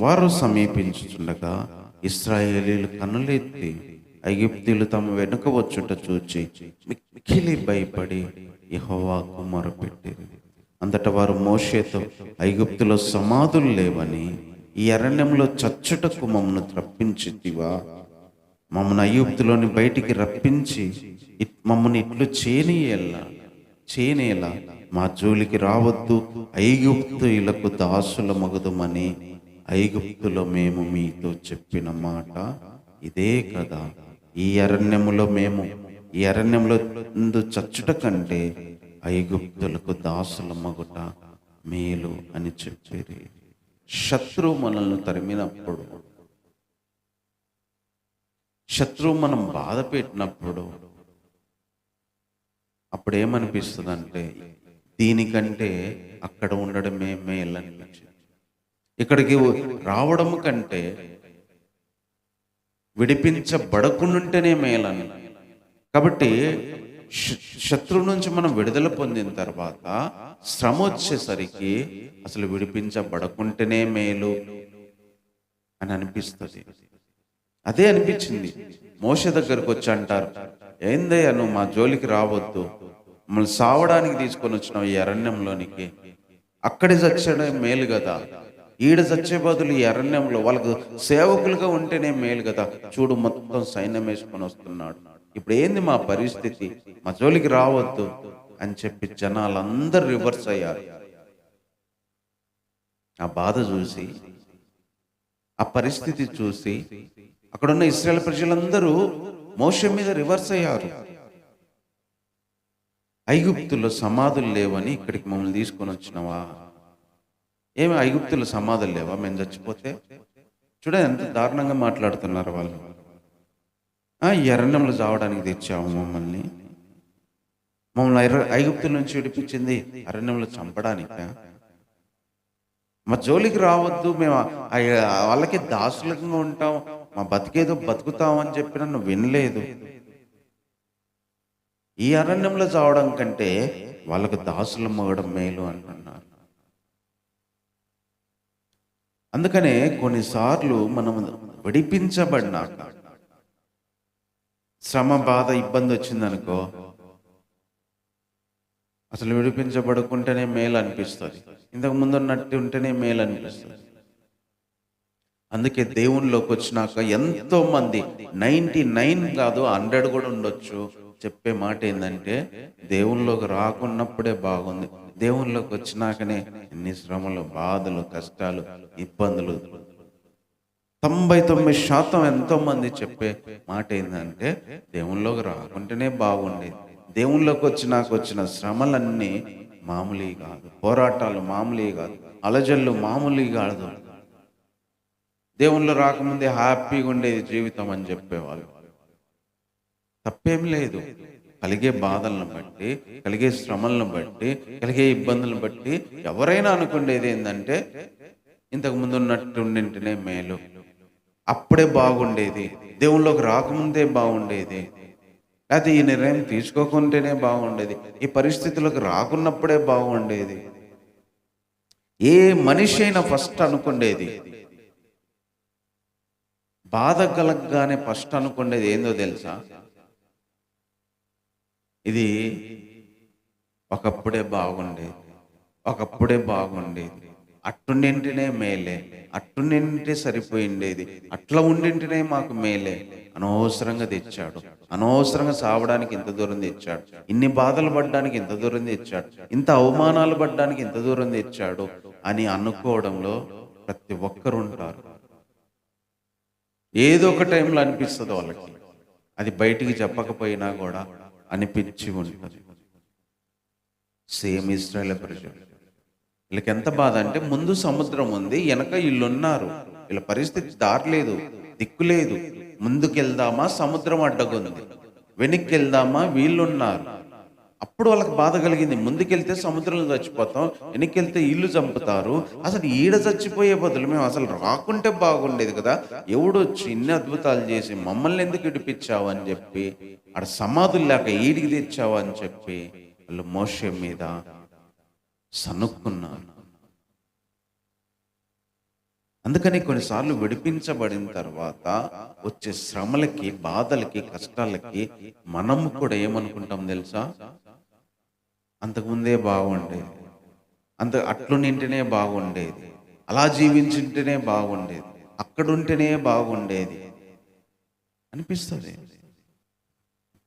వారు సమీపించుచుండగా ఇస్రాయేలీలు కన్నులెత్తి ఐగుప్తీలు తమ వెనుక వచ్చుట చూచి మిక్కిలి భయపడి యహోవాకు మొరపెట్టిరి అంతట వారు మోషేతో ఐగుప్తులో సమాధులు లేవని ఈ అరణ్యంలో చచ్చుటకు మమ్మను త్రప్పించితివా మమ్మల్ని ఐగుప్తులోని బయటికి రప్పించి ఇట్- మమ్మల్ని ఇట్లు చేనియేలా చేనేలా మా జోలికి రావద్దు ఐగుప్తులకు దాసుల మగుదమని ఐగుప్తులో మేము మీతో చెప్పిన మాట ఇదే కదా. ఈ అరణ్యములో మేము ఈ అరణ్యంలో ముందు చచ్చుట కంటే ఐగుప్తులకు దాసుల మగుట మేలు అని చెప్పేది శత్రువు మనల్ని తరిమినప్పుడు శత్రువు మనం బాధ పెట్టినప్పుడు అప్పుడేమనిపిస్తుంది అంటే దీనికంటే అక్కడ ఉండడమే మేలు అనిపించింది ఇక్కడికి రావడం కంటే విడిపించబడకుండుంటేనే మేలని. కాబట్టి శత్రువు నుంచి మనం విడుదల పొందిన తర్వాత శ్రమ వచ్చేసరికి అసలు విడిపించబడకుంటేనే మేలు అని అనిపిస్తుంది. అదే అనిపించింది. మోష దగ్గరకు వచ్చి అంటారు ఏందయ్యా నువ్వు మా జోలికి రావద్దు. మమ్మల్ని సావడానికి తీసుకొని వచ్చినావు ఈ అరణ్యంలోనికి. అక్కడే చచ్చడం మేలు కదా. ఈడ చచ్చే బదులు ఈ అరణ్యంలో వాళ్ళకు సేవకులుగా ఉంటేనే మేలు కదా. చూడు మొత్తం సైన్యం వేసుకొని వస్తున్నాడు. ఇప్పుడు ఏంది మా పరిస్థితి? మా జోలికి రావద్దు అని చెప్పి జనాలందరూ రివర్స్ అయ్యారు. ఆ బాధ చూసి ఆ పరిస్థితి చూసి అక్కడున్న ఇస్రాయల్ ప్రజలందరూ మోసం మీద రివర్స్ అయ్యారు. ఐగుప్తులో సమాధులు లేవని ఇక్కడికి మమ్మల్ని తీసుకొని వచ్చినవా? ఏమి ఐగుప్తులు సమాధులు లేవా? మేము చచ్చిపోతే? చూడండి ఎంత దారుణంగా మాట్లాడుతున్నారు వాళ్ళు. ఆ, ఈ అరణ్యంలో చావడానికి తెచ్చాము మమ్మల్ని. మమ్మల్ని ఐర- ఐగుప్తుల నుంచి విడిపించింది అరణ్యంలో చంపడానిక? మా జోలికి రావద్దు మేము వాళ్ళకి దాసులంగా ఉంటాం మా బతికేదో బతుకుతాం అని చెప్పిన నువ్వు వినలేదు. ఈ అరణ్యంలో చావడం కంటే వాళ్ళకు దాసులు మగడం మేలు అంటున్నాను అందుకనే కొన్నిసార్లు మనం విడిపించబడినాక శ్రమ బాధ ఇబ్బంది వచ్చిందనుకో అసలు విడిపించబడుకుంటేనే మేలు అనిపిస్తుంది. ఇంతకు ముందు ఉన్నట్టు ఉంటేనే మేలు అనిపిస్తుంది. అందుకే దేవునిలోకి వచ్చినాక ఎంతో మంది నైంటీ నైన్ కాదు హండ్రెడ్ కూడా ఉండొచ్చు. చెప్పే మాట ఏంటంటే దేవుళ్ళకి రాకున్నప్పుడే బాగుంది. దేవుళ్ళకి వచ్చినాకనే ఎన్ని శ్రమలు బాధలు కష్టాలు ఇబ్బందులు. తొంభై తొమ్మిది శాతం ఎంతో మంది చెప్పే మాట ఏంటంటే దేవుళ్ళకి రాకుంటేనే బాగుండేది దేవుళ్ళకి వచ్చినాక వచ్చిన శ్రమలన్నీ మామూలు కాదు. పోరాటాలు మామూలు కాదు. అలజళ్ళు మామూలు కాదు. దేవుళ్ళు రాకముందే హ్యాపీగా ఉండేది జీవితం అని చెప్పేవాళ్ళు. తప్పేం లేదు. కలిగే బాధలను బట్టి కలిగే శ్రమలను బట్టి కలిగే ఇబ్బందులను బట్టి ఎవరైనా అనుకునేది ఏంటంటే ఇంతకు ముందు ఉన్నట్టుండింటేనే మేలు. అప్పుడే బాగుండేది. దేవుళ్ళకి రాకముందే బాగుండేది. లేకపోతే ఈ నిర్ణయం తీసుకోకుంటేనే బాగుండేది. ఈ పరిస్థితులకు రాకున్నప్పుడే బాగుండేది. ఏ మనిషి అయినా ఫస్ట్ అనుకుండేది. బాధ కలగగానే ఫస్ట్ అనుకునేది ఏందో తెలుసా? ఇది ఒకప్పుడే బాగుండేది ఒకప్పుడే బాగుండేది అట్టుండింటినే మేలే అట్టుండింటే సరిపోయిండేది అట్లా ఉండింటినే మాకు మేలే. అనవసరంగా తెచ్చాడు అనవసరంగా సావడానికి ఇంత దూరం తెచ్చాడు ఇన్ని బాధలు పడ్డానికి ఇంత దూరం తెచ్చాడు ఇంత అవమానాలు పడ్డానికి ఇంత దూరం తెచ్చాడు అని అనుకోవడంలో ప్రతి ఒక్కరు ఉంటారు ఏదో ఒక టైంలో అనిపిస్తుంది వాళ్ళకి. అది బయటికి చెప్పకపోయినా కూడా అనిపించి ఉంటుంది. సేమ్ ఇస్రాయల్ ప్రజలు. వీళ్ళకి ఎంత బాధ అంటే ముందు సముద్రం ఉంది వెనక వీళ్ళు ఉన్నారు వీళ్ళ పరిస్థితి దారలేదు దిక్కు లేదు ముందుకెళ్దామా సముద్రం అడ్డగుంది. వెనక్కి వెళ్దామా వీళ్ళున్నారు. అప్పుడు వాళ్ళకి బాధ కలిగింది. ముందుకెళ్తే సముద్రంలో చచ్చిపోతాం వెనక్కి ఇల్లు చంపుతారు. అసలు ఈడ చచ్చిపోయే బదులు మేము అసలు రాకుంటే బాగుండేది కదా. ఎవడు చిన్న ఇన్ని అద్భుతాలు చేసి మమ్మల్ని ఎందుకు ఇడిపించావు అని చెప్పి ఆడ సమాధులు లేక ఈడికి తెచ్చావు అని చెప్పి వాళ్ళు మోషం మీద సనుక్కున్నారు అందుకని కొన్నిసార్లు విడిపించబడిన తర్వాత వచ్చే శ్రమలకి బాధలకి కష్టాలకి మనము కూడా ఏమనుకుంటాం తెలుసా? అంతకుముందే బాగుండేది. అంత అట్లుంటేనే బాగుండేది. అలా జీవించుంటేనే బాగుండేది. అక్కడుంటేనే బాగుండేది. అనిపిస్తుంది.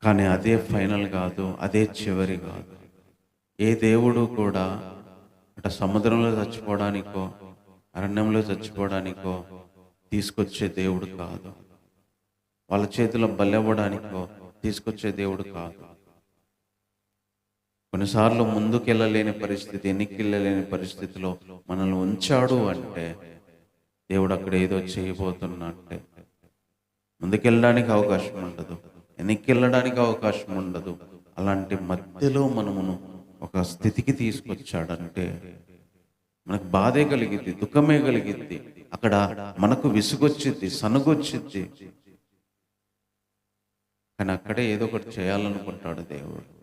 కానీ అదే ఫైనల్ కాదు అదే చివరి కాదు. ఏ దేవుడు కూడా అట సముద్రంలో చచ్చిపోవడానికో అరణ్యంలో చచ్చిపోవడానికో తీసుకొచ్చే దేవుడు కాదు. వాళ్ళ చేతిలో బలెవ్వడానికో తీసుకొచ్చే దేవుడు కాదు. కొన్నిసార్లు ముందుకెళ్ళలేని పరిస్థితి వెనక్కి పరిస్థితిలో మనల్ని ఉంచాడు అంటే దేవుడు అక్కడ ఏదో చేయబోతున్నట్టే. ముందుకెళ్ళడానికి అవకాశం ఉండదు వెనక్కి వెళ్ళడానికి అవకాశం ఉండదు. అలాంటి మధ్యలో మనమును ఒక స్థితికి తీసుకొచ్చాడంటే మనకు బాధే కలిగిద్ది దుఃఖమే కలిగిద్ది. అక్కడ మనకు విసుగొచ్చిద్ది సనుగొచ్చిద్ది. కానీ అక్కడే ఏదో ఒకటి చేయాలనుకుంటాడు దేవుడు.